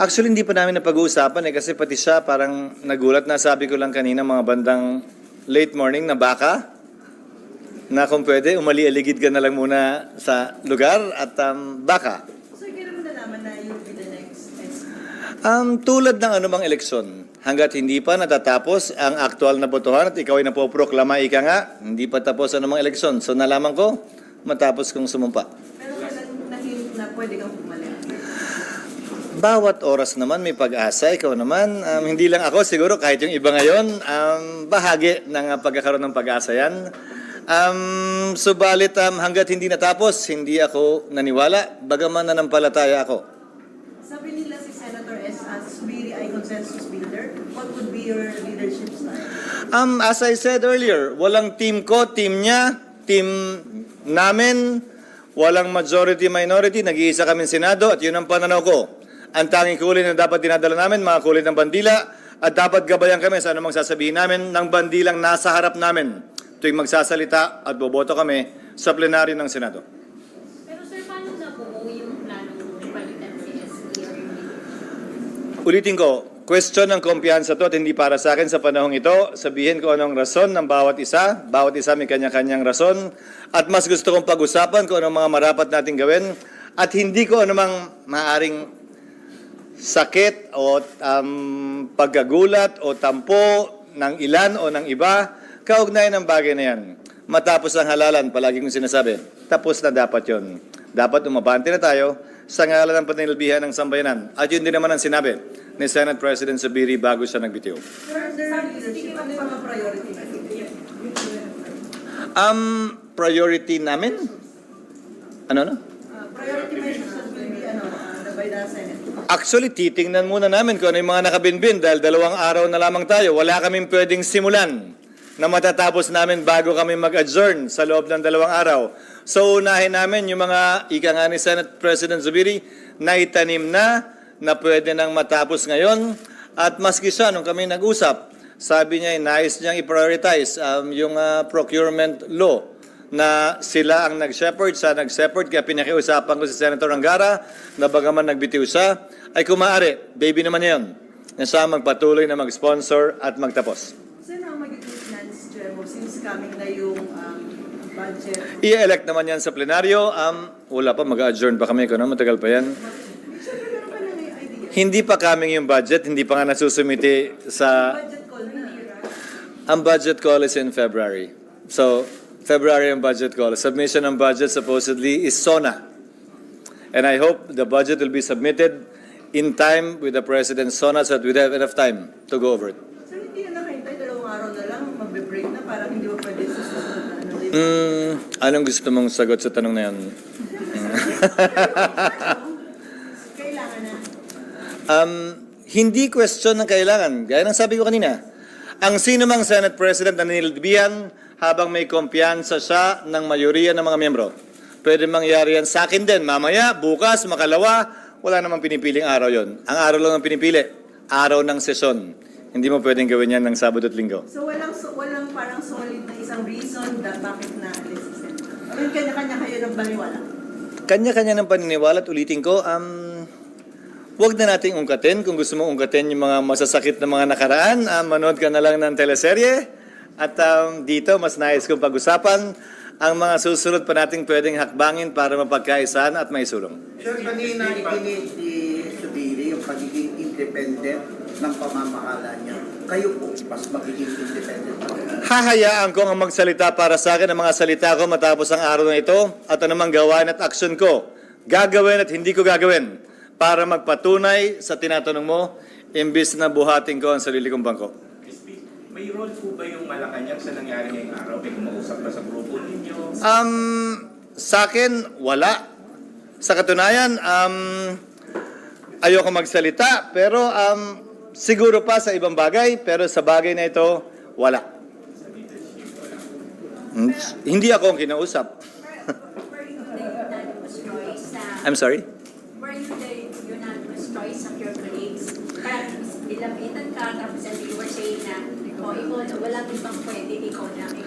Actually, hindi pa namin napag-uusapan eh kasi pati siya parang nagulat na sabi ko lang kanina mga bandang late morning na baka na kung pwede, umali-aligid ka na lang muna sa lugar at um, baka. So, kailan mo nalaman na you'll be the next? Um, tulad ng anumang eleksyon, hanggat hindi pa natatapos ang aktual na botohan at ikaw ay napoproklama, ika nga, hindi pa tapos ang anumang eleksyon. So nalaman ko, matapos kong sumumpa. Pero kailan na-hint na pwede kang bumalik? Bawat oras naman may pag-asa. Ikaw naman, um, hindi lang ako, siguro kahit yung iba ngayon, um, bahagi ng uh, pagkakaroon ng pag-asa yan. Um, subalit um, hanggat hindi natapos, hindi ako naniwala, bagaman nanampalataya ako. Sabi nila si Senator S. Asbiri ay consensus builder. What would be your leadership style? Um, as I said earlier, walang team ko, team niya, team namin, walang majority-minority, nag-iisa kami Senado at yun ang pananaw ko. Ang tanging kulay na dapat dinadala namin, mga kulay ng bandila, at dapat gabayan kami sa anumang sasabihin namin ng bandilang nasa harap namin tuwing magsasalita at boboto kami sa plenaryo ng Senado. Pero sir, paano na po yung planong palitan si SPR? Ulitin ko, question ng kumpiyansa to at hindi para sa akin sa panahong ito. Sabihin ko anong rason ng bawat isa. Bawat isa may kanya-kanyang rason. At mas gusto kong pag-usapan kung anong mga marapat natin gawin. At hindi ko anumang maaring sakit o um, pagkagulat o tampo ng ilan o ng iba kaugnay ng bagay na yan. Matapos ang halalan, palagi kong sinasabi, tapos na dapat yon. Dapat umabante na tayo sa ngalan ng panilbihan ng sambayanan. At yun din naman ang sinabi ni Senate President Sabiri bago siya nagbitiw. Um, priority namin? Ano na? Uh, priority measures that will be ano, uh, by the Senate. Actually, titingnan muna namin kung ano yung mga nakabinbin dahil dalawang araw na lamang tayo. Wala kaming pwedeng simulan na matatapos namin bago kami mag-adjourn sa loob ng dalawang araw. So, unahin namin yung mga ika nga ni Senate President Zubiri na itanim na na pwede nang matapos ngayon. At maski siya, nung kami nag-usap, sabi niya, nais niyang i-prioritize um, yung ah, procurement law na sila ang nag-shepherd, sa nag-shepherd, kaya pinakiusapan ko si Senator Angara na bagaman nagbitiw siya, ay kumaari, baby naman yan, na siya magpatuloy na mag-sponsor at magtapos. Saan ang magiging chair mo since coming na yung um, budget? I-elect naman yan sa plenaryo, um, wala pa, mag-adjourn pa kami, kung matagal pa yan. Hindi pa coming yung budget, hindi pa nga nasusumiti sa... Ang budget call is in February. So, February ang budget call. Submission ng budget supposedly is SONA. And I hope the budget will be submitted in time with the President's SONA so that we have enough time to go over it. So, hindi na nakahintay, dalawang araw na lang, magbe-break na, parang hindi mo pwede sa susunod na ano. di ba? Mm, anong gusto mong sagot sa tanong na yan? Kailangan na. Um, hindi question ng kailangan. Gaya ng sabi ko kanina, ang sino mang Senate President na nilbihan habang may kumpiyansa siya ng mayoriya ng mga miyembro. Pwede mangyari yan sa akin din. Mamaya, bukas, makalawa, wala namang pinipiling araw yon. Ang araw lang ang pinipili, araw ng sesyon. Hindi mo pwedeng gawin yan ng Sabado at Linggo. So, walang, so, walang parang solid na isang reason na bakit na. I mean, kanya-kanya kayo ng baliwala. Kanya-kanya ng paniniwala at ulitin ko, um, Huwag na nating ungkatin. Kung gusto mong ungkatin yung mga masasakit na mga nakaraan, ah, manood ka na lang ng teleserye. At um, dito, mas nais kong pag-usapan ang mga susunod pa nating pwedeng hakbangin para mapagkaisaan at may sulong. Sir, kanina itinid ni Subiri yung pagiging independent ng pamamahala niya. Kayo po, mas magiging independent. Hahayaan ko ang magsalita para sa akin ang mga salita ko matapos ang araw na ito at anumang gawain at aksyon ko. Gagawin at hindi ko gagawin para magpatunay sa tinatanong mo imbis na buhatin ko ang sarili kong bangko. May role po ba yung Malacanang sa nangyari ngayong araw? May kumausap ba sa grupo ninyo? Um, sa akin, wala. Sa katunayan, um, ayoko magsalita, pero um, siguro pa sa ibang bagay, pero sa bagay na ito, wala. Hmm, Hindi ako ang kinausap. I'm sorry? Were you the unanimous choice of your colleagues? Parang ilapitan ka, tapos you were saying na, oh, ikaw, walang ibang pwede, ikaw na.